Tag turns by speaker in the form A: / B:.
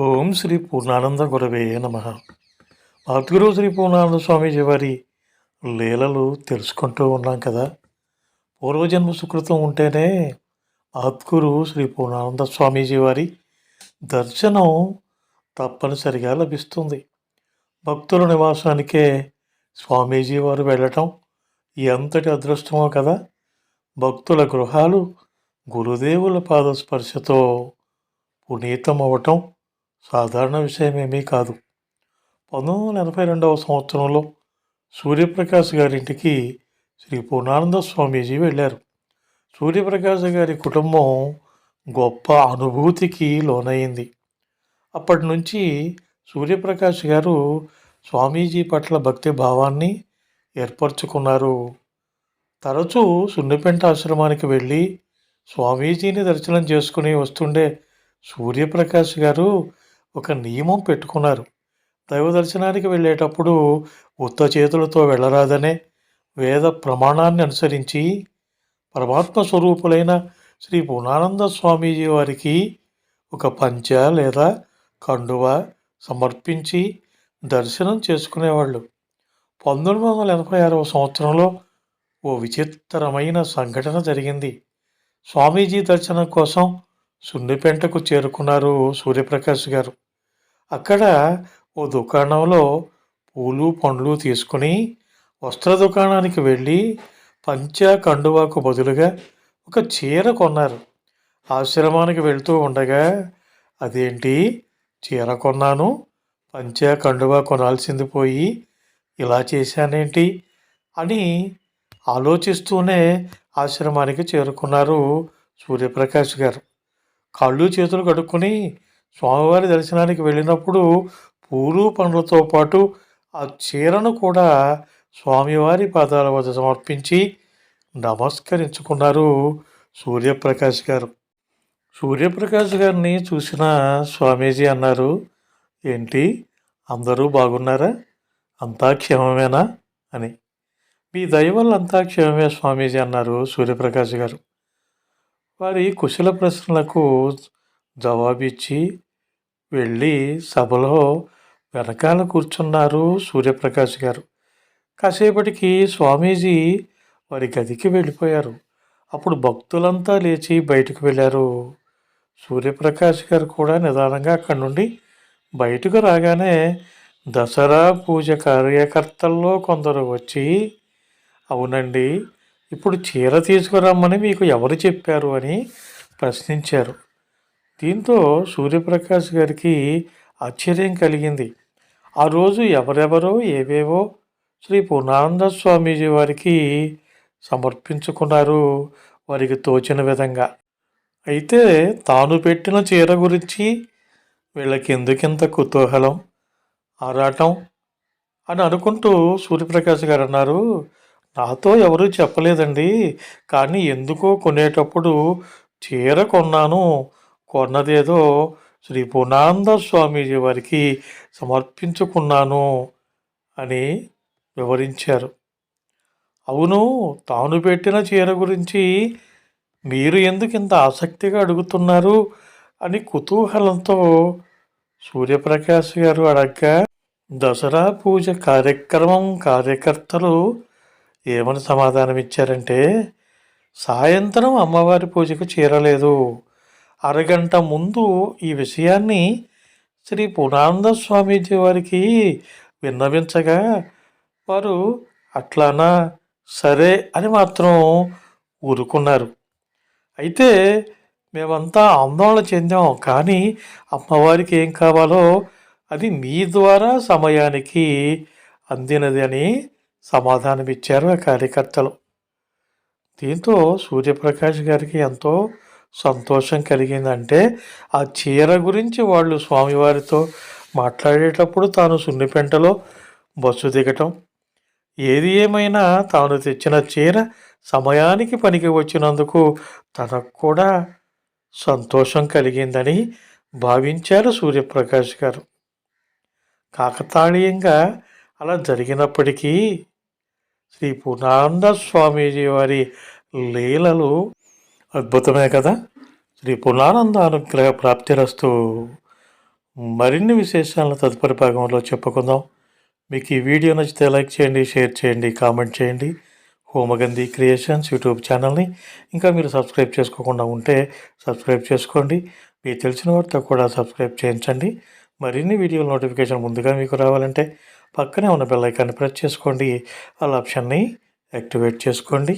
A: ఓం శ్రీ పూర్ణానంద గురవే నమ. మహద్గురు శ్రీ పూర్ణానంద స్వామీజీ వారి లీలలు తెలుసుకుంటూ ఉన్నాం కదా. పూర్వజన్మ సుకృతం ఉంటేనే మహద్గురు శ్రీ పూర్ణానంద స్వామీజీ వారి దర్శనం తప్పనిసరిగా లభిస్తుంది. భక్తుల నివాసానికే స్వామీజీ వారు వెళ్ళటం ఎంతటి అదృష్టమో కదా. భక్తుల గృహాలు గురుదేవుల పాదస్పర్శతో పునీతమవటం సాధారణ విషయమేమీ కాదు. పంతొమ్మిది వందల ఎనభై రెండవ సంవత్సరంలో సూర్యప్రకాష్ గారింటికి శ్రీ పూర్ణానంద స్వామీజీ వెళ్ళారు. సూర్యప్రకాష్ గారి కుటుంబం గొప్ప అనుభూతికి లోనైంది అప్పటి నుంచి సూర్యప్రకాష్ గారు స్వామీజీ పట్ల భక్తి భావాన్ని ఏర్పరచుకున్నారు. తరచూ సున్నిపెంట ఆశ్రమానికి వెళ్ళి స్వామీజీని దర్శనం చేసుకుని వస్తుండే సూర్యప్రకాష్ గారు ఒక నియమం పెట్టుకున్నారు. దైవ దర్శనానికి వెళ్ళేటప్పుడు ఉత్త చేతులతో వెళ్ళరాదనే వేద ప్రమాణాన్ని అనుసరించి పరమాత్మ స్వరూపులైన శ్రీ పూర్ణానంద స్వామీజీ వారికి ఒక పంచ లేదా కండువ సమర్పించి దర్శనం చేసుకునేవాళ్ళు. పంతొమ్మిది వందల ఎనభై ఆరవ సంవత్సరంలో ఓ విచిత్రమైన సంఘటన జరిగింది. స్వామీజీ దర్శనం కోసం సున్నిపెంటకు చేరుకున్నారు సూర్యప్రకాష్ గారు. అక్కడ ఓ దుకాణంలో పూలు పండ్లు తీసుకుని వస్త్ర దుకాణానికి వెళ్ళి పంచ కండువాకు బదులుగా ఒక చీర కొన్నారు. ఆశ్రమానికి వెళ్తూ ఉండగా అదేంటి? చీర కొన్నాను. పంచ కండువా కొనాల్సింది పోయి ఇలా చేశానేంటి? అని ఆలోచిస్తూనే ఆశ్రమానికి చేరుకున్నారు సూర్యప్రకాష్ గారు. కాళ్ళు చేతులు కడుక్కొని స్వామివారి దర్శనానికి వెళ్ళినప్పుడు పూలు పండ్లతో పాటు ఆ చీరను కూడా స్వామివారి పాదాల వద్ద సమర్పించి నమస్కరించుకున్నారు సూర్యప్రకాష్ గారు. సూర్యప్రకాష్ గారిని చూసిన స్వామీజీ అన్నారు ఏంటి? అందరూ బాగున్నారా? అంతా క్షేమమేనా? అని. మీ దయ వల్ల అంతా క్షేమమే స్వామీజీ అన్నారు సూర్యప్రకాష్ గారు. వారి కుశల ప్రశ్నలకు జవాబిచ్చి వెళ్ళి సభలో వెనకాల కూర్చున్నారు సూర్యప్రకాష్ గారు. కాసేపటికి స్వామీజీ వారి గదికి వెళ్ళిపోయారు. అప్పుడు భక్తులంతా లేచి బయటకు వెళ్ళారు. సూర్యప్రకాష్ గారు కూడా నిదానంగా అక్కడి నుండి బయటకు రాగానే దసరా పూజ కార్యకర్తల్లో కొందరు వచ్చి అవునండి ఇప్పుడు చీర తీసుకురమ్మని మీకు ఎవరు చెప్పారు? అని ప్రశ్నించారు. దీంతో సూర్యప్రకాష్ గారికి ఆశ్చర్యం కలిగింది. ఆ రోజు ఎవరెవరో ఏవేవో శ్రీ పూర్ణానంద స్వామీజీ వారికి సమర్పించుకున్నారు వారికి తోచిన విధంగా. అయితే తాను పెట్టిన చీర గురించి వీళ్ళకి ఎందుకింత కుతూహలం ఆరాటం అని అనుకుంటూ సూర్యప్రకాష్ గారు అన్నారు నాతో ఎవరూ చెప్పలేదండి. కానీ ఎందుకో కొనేటప్పుడు చీర కొన్నాను. కొన్నదేదో శ్రీ పూర్ణానంద స్వామీజీ వారికి సమర్పించుకున్నాను అని వివరించారు. అవును తాను పెట్టిన చీర గురించి మీరు ఎందుకు ఇంత ఆసక్తిగా అడుగుతున్నారు అని కుతూహలంతో సూర్యప్రకాష్ గారు అడగ్గా దసరా పూజ కార్యక్రమం కార్యకర్తలు ఏమని సమాధానం ఇచ్చారంటే సాయంత్రం అమ్మవారి పూజకు చేరలేదు అరగంట ముందు ఈ విషయాన్ని శ్రీ పూర్ణానంద స్వామీజీ వారికి విన్నవించగా వారు అట్లానా సరే అని మాత్రం ఊరుకున్నారు. అయితే మేమంతా ఆందోళన చెందాం కానీ అమ్మవారికి ఏం కావాలో అది మీ ద్వారా సమయానికి అందినది అని సమాధానమిచ్చారు ఆ కార్యకర్తలు. దీంతో సూర్యప్రకాష్ గారికి ఎంతో సంతోషం కలిగిందంటే ఆ చీర గురించి వాళ్ళు స్వామివారితో మాట్లాడేటప్పుడు తాను సున్నిపెంటలో బస్సు దిగటం. ఏది ఏమైనా తాను తెచ్చిన చీర సమయానికి పనికి వచ్చినందుకు తనకు కూడా సంతోషం కలిగిందని భావించారు సూర్యప్రకాష్ గారు. కాకతాళీయంగా అలా జరిగినప్పటికీ శ్రీ పూర్ణానంద స్వామీజీ వారి లీలలు అద్భుతమే కదా? శ్రీ పూర్ణానంద అనుగ్రహ ప్రాప్తిరస్తు మరిన్ని విశేషాలను తదుపరి భాగంలో చెప్పుకుందాం. మీకు ఈ వీడియో నచ్చితే లైక్ చేయండి షేర్ చేయండి కామెంట్ చేయండి. హోమగంధి క్రియేషన్స్ యూట్యూబ్ ఛానల్ని ఇంకా మీరు సబ్స్క్రైబ్ చేసుకోకుండా ఉంటే సబ్స్క్రైబ్ చేసుకోండి. మీకు తెలిసిన వారితో కూడా సబ్స్క్రైబ్ చేయించండి. మరిన్ని వీడియోల నోటిఫికేషన్ ముందుగా మీకు రావాలంటే పక్కనే ఉన్న బెల్ ఐకాన్ని ప్రెస్ చేసుకోండి. ఆ ఆప్షన్ని యాక్టివేట్ చేసుకోండి.